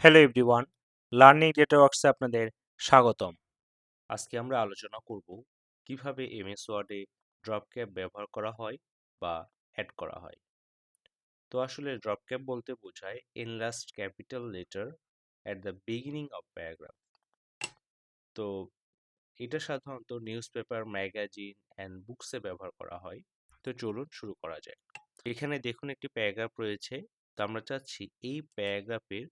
Hello everyone learning নেটওয়ার্কসে আপনাদের স্বাগতম। আজকে আমরা আলোচনা করব কীভাবে এমএস ওয়ার্ডে ড্রপ ক্যাপ ব্যবহার করা হয় বা অ্যাড করা হয়। তো আসলে ড্রপ ক্যাপ বলতে বোঝায় enlarged capital letter at the beginning of paragraph তো এটা সাধারণত নিউজ পেপার ম্যাগাজিন অ্যান্ড বুকসে ব্যবহার করা হয়। তো চলুন শুরু করা যায় এখানে দেখুন একটি প্যারাগ্রাফ রয়েছে। তো আমরা চাচ্ছি এই প্যারাগ্রাফের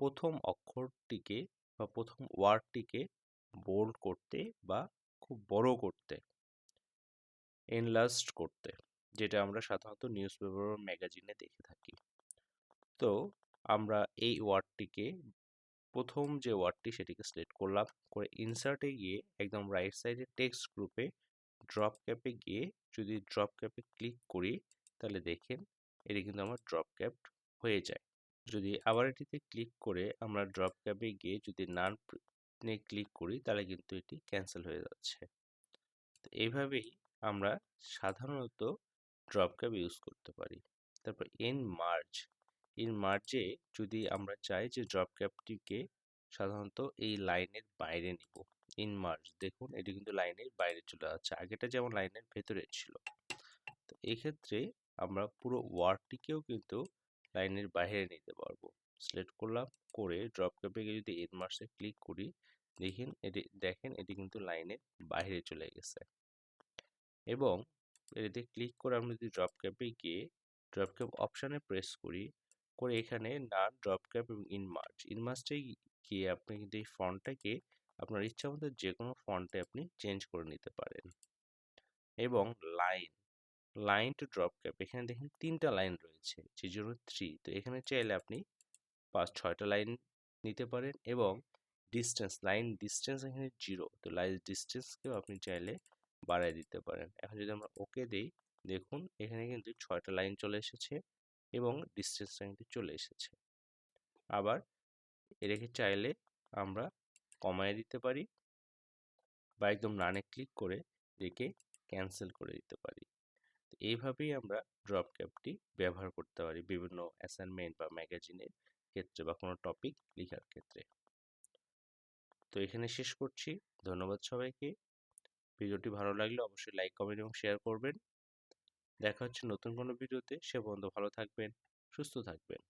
প্রথম অক্ষরটিকে বা প্রথম ওয়ার্ডটিকে বোল্ড করতে বা খুব বড় করতে এনলাস্ট করতে, যেটা আমরা সাধারণত নিউজ পেপার ম্যাগাজিনে দেখে থাকি। তো আমরা এই ওয়ার্ডটিকে, প্রথম যে ওয়ার্ডটি সেটিকে সিলেক্ট করলাম, করে ইনসার্টে গিয়ে একদম রাইট সাইডে টেক্সট গ্রুপে ড্রপ ক্যাপে গিয়ে যদি ড্রপ ক্যাপে ক্লিক করি, তাহলে দেখেন এটি কিন্তু আমার ড্রপ ক্যাপ হয়ে যায়। যদি আবার এটিতে ক্লিক করে আমরা ড্রপ ক্যাপে গিয়ে যদি নান ক্লিক করি, তাহলে কিন্তু এটি ক্যান্সেল হয়ে যাচ্ছে। তো এইভাবেই আমরা সাধারণত ড্রপ ক্যাপ ইউজ করতে পারি। তারপর ইন মার্জ ইন মার্জে যদি আমরা চাই যে ড্রপ ক্যাপটিকে সাধারণত এই লাইনের বাইরে নিব। ইন মার্জ দেখুন এটি কিন্তু লাইনের বাইরে চলে যাচ্ছে আগেটা যেমন লাইনের ভেতরে ছিল। তো এক্ষেত্রে আমরা পুরো ওয়ার্ডটিকেও কিন্তু লাইনের বাইরে নিতে পারব। সিলেক্ট করলাম, করে ড্রপ ক্যাপে গিয়ে যদি এন মার্সে ক্লিক করি, দেখেন এটি দেখেন এটি কিন্তু লাইনের বাইরে চলে গেছে। এবং এটিতে ক্লিক করে আমরা যদি ড্রপ ক্যাপে গিয়ে ড্রপ ক্যাপ অপশানে প্রেস করি, করে এখানে না ড্রপ ক্যাপ এবং ইনমার্জ ইনমার্জটাই গিয়ে আপনি কিন্তু এই ফন্টটাকে আপনার ইচ্ছা মতো যে কোনো ফন্টে আপনি চেঞ্জ করে নিতে পারেন। এবং line line to drop cap এখানে দেখেন তিনটা লাইন রয়েছে যে জন্য থ্রি তো এখানে চাইলে আপনি পাঁচ, ছয়টা লাইন নিতে পারেন এবং ডিস্টেন্স লাইন ডিস্টেন্স এখানে জিরো তো লাইন ডিস্টেন্সকেও আপনি চাইলে বাড়ায় দিতে পারেন। এখন যদি আমরা ওকে দিই, দেখুন এখানে কিন্তু ছয়টা লাইন চলে এসেছে এবং ডিস্টেন্সটা কিন্তু চলে এসেছে। আবার এটাকে চাইলে আমরা কমায় দিতে পারি বা একদম রানে ক্লিক করে একে ক্যান্সেল করে দিতে পারি। এইভাবেই আমরা ড্রপ ক্যাপটি ব্যবহার করতে পারি বিভিন্ন অ্যাসাইনমেন্ট বা ম্যাগাজিনের ক্ষেত্রে বা কোনো টপিক লেখার ক্ষেত্রে। তো এখানে শেষ করছি। ধন্যবাদ সবাইকে। ভিডিওটি ভালো লাগলে অবশ্যই লাইক কমেন্ট এবং শেয়ার করবেন। দেখা হচ্ছে নতুন কোনো ভিডিওতে। সে বন্ধু ভালো থাকবেন, সুস্থ থাকবেন।